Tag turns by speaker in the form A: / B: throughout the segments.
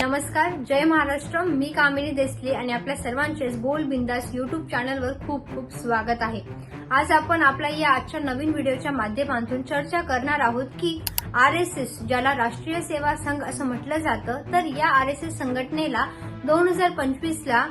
A: नमस्कार जय महाराष्ट्र. मी कामिनी देसले आणि आपल्या सर्वांचेच बोल बिंदास युट्यूब चॅनलवर खूप खूप स्वागत आहे. आज आपण आपल्या या आजच्या नवीन व्हिडिओच्या माध्यमातून चर्चा करणार आहोत की आर एस एस ज्याला राष्ट्रीय सेवा संघ असं म्हटलं जातं तर या आर एस एस संघटनेला दोन हजार पंचवीसला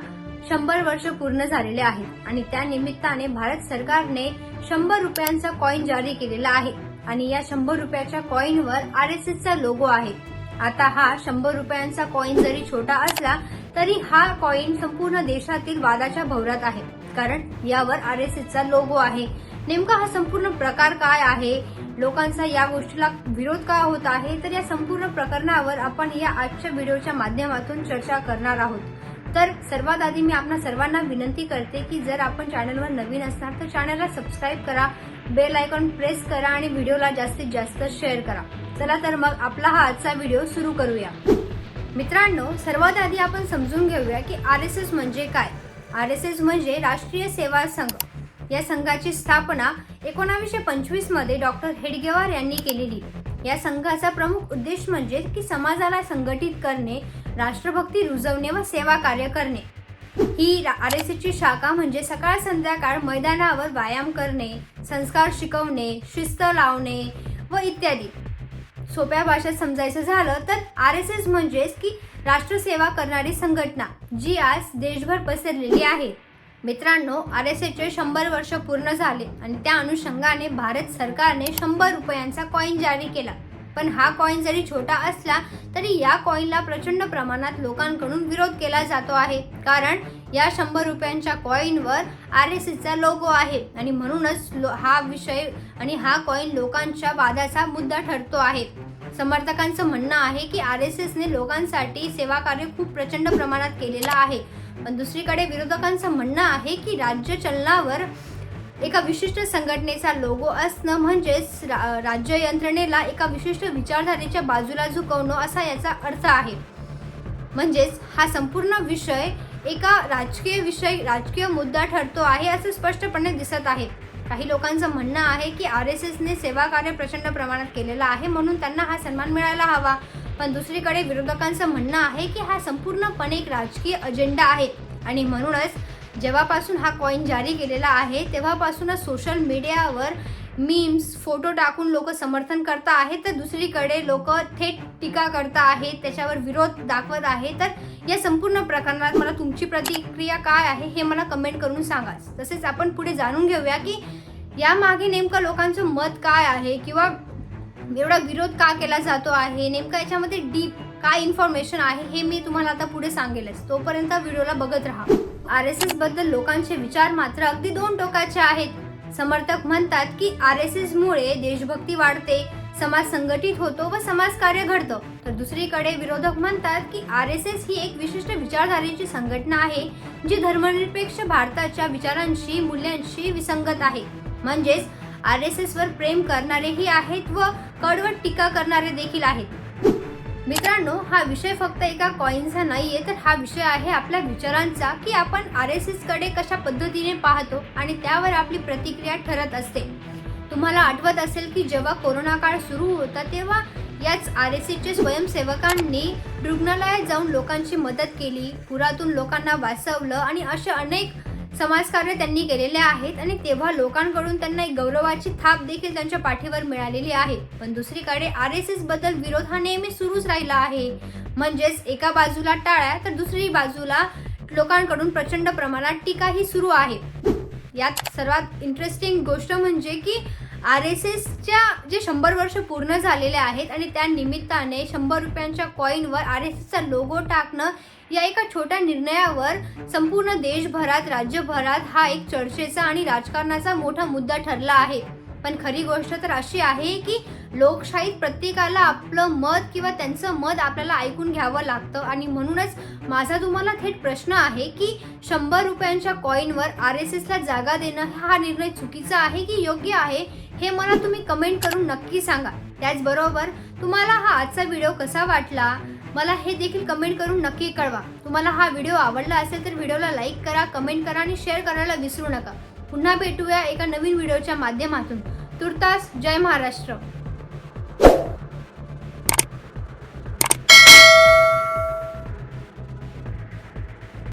A: शंभर वर्ष पूर्ण झालेले आहेत आणि त्या निमित्ताने भारत सरकारने शंभर रुपयांचा कॉईन जारी केलेला आहे. आणि या शंभर रुपयाच्या कॉईनवर आर एस एसचा लोगो आहे. आता हा शंभर रुपयांचा कॉईन जरी छोटा असला तरी हा कॉईन संपूर्ण देशातील वादाच्या भवरात आहे. कारण यावर आर एस एसचा लोगो आहे. नेमका हा संपूर्ण प्रकार काय आहे? लोकांचा या गोष्टीला विरोध का होत आहे? तर या संपूर्ण प्रकरणावर आपण या आजच्या व्हिडिओच्या माध्यमातून चर्चा करणार आहोत. तर सर्वात आधी मी आपल्या सर्वांना विनंती करते की जर आपण चॅनलवर नवीन असणार तर चॅनलला सबस्क्राईब करा. बेल आयकॉन प्रेस करा आणि व्हिडिओला जास्तीत जास्त शेअर करा. चला तर मग आपला हा आजचा व्हिडिओ सुरू करूया. मित्रांनो सर्वात आधी आपण समजून घेऊया की आर एस एस म्हणजे काय? आर एस एस म्हणजे राष्ट्रीय सेवा संघ. या संघाची स्थापना एकोणावीसशे पंचवीसमध्ये डॉक्टर हेडगेवार यांनी केलेली. या संघाचा प्रमुख उद्देश म्हणजे की समाजाला संघटित करणे राष्ट्रभक्ती रुजवणे व सेवा कार्य करणे. ही आर एस एसची शाखा म्हणजे सकाळ संध्याकाळ मैदानावर व्यायाम करणे संस्कार शिकवणे शिस्त लावणे व इत्यादी. सोप्या भाषेत समजायचं झालं तर आर एस एस म्हणजेच की राष्ट्रसेवा करणारी संघटना जी आज देशभर पसरलेली आहे. मित्रांनो आर एस एसचे शंभर वर्ष पूर्ण झाले आणि त्या अनुषंगाने भारत सरकारने शंभर रुपयांचा कॉईन जारी केला. पण हा कॉईन जरी छोटा असला तरी या कॉईनला प्रचंड प्रमाणात लोकांकडून विरोध केला जातो आहे. कारण या शंभर रुपयांच्या कॉईनवर आर एस एसचा लोगो आहे आणि म्हणूनच लो- हा विषय आणि हा कॉईन लोकांच्या वादाचा मुद्दा ठरतो आहे. समर्थकांचं म्हणणं आहे की आर एस एसने लोकांसाठी सेवा कार्य खूप प्रचंड प्रमाणात केलेलं आहे. पण दुसरीकडे विरोधकांचं म्हणणं आहे की राज्य चलनावर एका विशिष्ट संघटनेचा लोगो असणं म्हणजेच रा- राज्य यंत्रणेला एका विशिष्ट विचारधारेच्या बाजूला झुकवणं असा याचा अर्थ आहे. म्हणजेच हा संपूर्ण विषय एका राजकीय विषय राजकीय मुद्दा ठरतो आहे असं स्पष्टपणे दिसत आहे. काही लोकांचं म्हणणं आहे की आर एस एसने सेवा कार्य प्रचंड प्रमाणात केलेलं आहे म्हणून त्यांना हा सन्मान मिळायला हवा. पण दुसरीकडे विरोधकांचं म्हणणं आहे की हा संपूर्णपणे एक राजकीय अजेंडा आहे. आणि म्हणूनच जेव्हापासून हा कॉईन जारी केलेला आहे तेव्हापासूनच सोशल मीडियावर मीम्स फोटो टाकून लोक समर्थन करता आहेत. तर दुसरीकडे लोक थेट टीका करता आहेत त्याच्यावर विरोध दाखवत आहे तर या संपूर्ण प्रकरणात मला तुमची प्रतिक्रिया काय आहे हे मला कमेंट करून सांगा. तसेच आपण पुढे जाणून घेऊया की यामागे नेमकं लोकांचं मत काय आहे किंवा एवढा विरोध का केला जातो आहे नेमका याच्यामध्ये डीप काय इन्फॉर्मेशन आहे हे मी तुम्हाला आता पुढे सांगेलच. तोपर्यंत व्हिडिओला बघत राहा. आर एस एसबद्दल लोकांचे विचार मात्र अगदी दोन टोकाचे आहेत. समर्थक म्हणतात की आर एस एस मुळे देशभक्ती वाढते समाज संघटित होतो व समाजकार्य घडतं. तर दुसरीकडे विरोधक म्हणतात की आर एस एस ही एक विशिष्ट विचारधारेची संघटना आहे जी धर्मनिरपेक्ष भारताच्या विचारांशी मूल्यांशी विसंगत आहे. म्हणजेच आर एस एस वर प्रेम करणारेही आहेत व कडवट टीका करणारे देखील आहेत. मित्रांनो हा विषय फक्त एका कॉईनचा आहे तर हा विषय आहे आपल्या विचारांचा की आपण आर एस एसकडे कशा पद्धतीने पाहतो आणि त्यावर आपली प्रतिक्रिया ठरत असते. तुम्हाला आठवत असेल की जेव्हा कोरोना काळ सुरू होता तेव्हा याच आर एस एसच्या स्वयंसेवकांनी रुग्णालयात जाऊन लोकांची मदत केली पुरातून लोकांना वाचवलं आणि असे अनेक समाजकार्य त्यांनी केलेले आहेत आणि तेव्हा लोकांकडून त्यांना एक गौरवाची थाप देखील त्यांच्या पाठीवर मिळालेली आहे. पण दुसरीकडे आर एस एसबद्दल विरोध हा नेहमी सुरूच राहिला आहे. म्हणजेच एका बाजूला टाळ्या तर दुसरी बाजूला लोकांकडून प्रचंड प्रमाणात टीकाही सुरू आहे. यात सर्वात इंटरेस्टिंग गोष्ट म्हणजे की आर एस एसच्या जे शंभर वर्ष पूर्ण झालेले आहेत आणि त्या निमित्ताने शंभर रुपयांच्या कॉईनवर आर एस एसचा लोगो टाकणं या एका छोट्या निर्णयावर संपूर्ण देशभरात राज्यभरात हा एक चर्चेचा आणि राजकारणाचा मोठा मुद्दा ठरला आहे. पण खरी गोष्ट तर अशी आहे की लोकशाहीत प्रत्येकाला आपलं मत किंवा त्यांचं मत आपल्याला ऐकून घ्यावं लागतं. आणि म्हणूनच माझा तुम्हाला थेट प्रश्न आहे की शंभर रुपयांच्या कॉईनवर आर एस एसला जागा देणं हा निर्णय चुकीचा आहे की योग्य आहे हे मला तुम्ही कमेंट करून नक्की सांगा. त्याचबरोबर तुम्हाला हा आजचा व्हिडिओ कसा वाटला? मला हे देखील कमेंट करून नक्की कळवा. तुम्हाला हा व्हिडिओ आवडला असेल तर व्हिडिओला लाईक करा कमेंट करा आणि शेअर करायला विसरू नका. पुन्हा भेटूया एका नवीन व्हिडिओच्या माध्यमातून. तुर्तास जय महाराष्ट्र.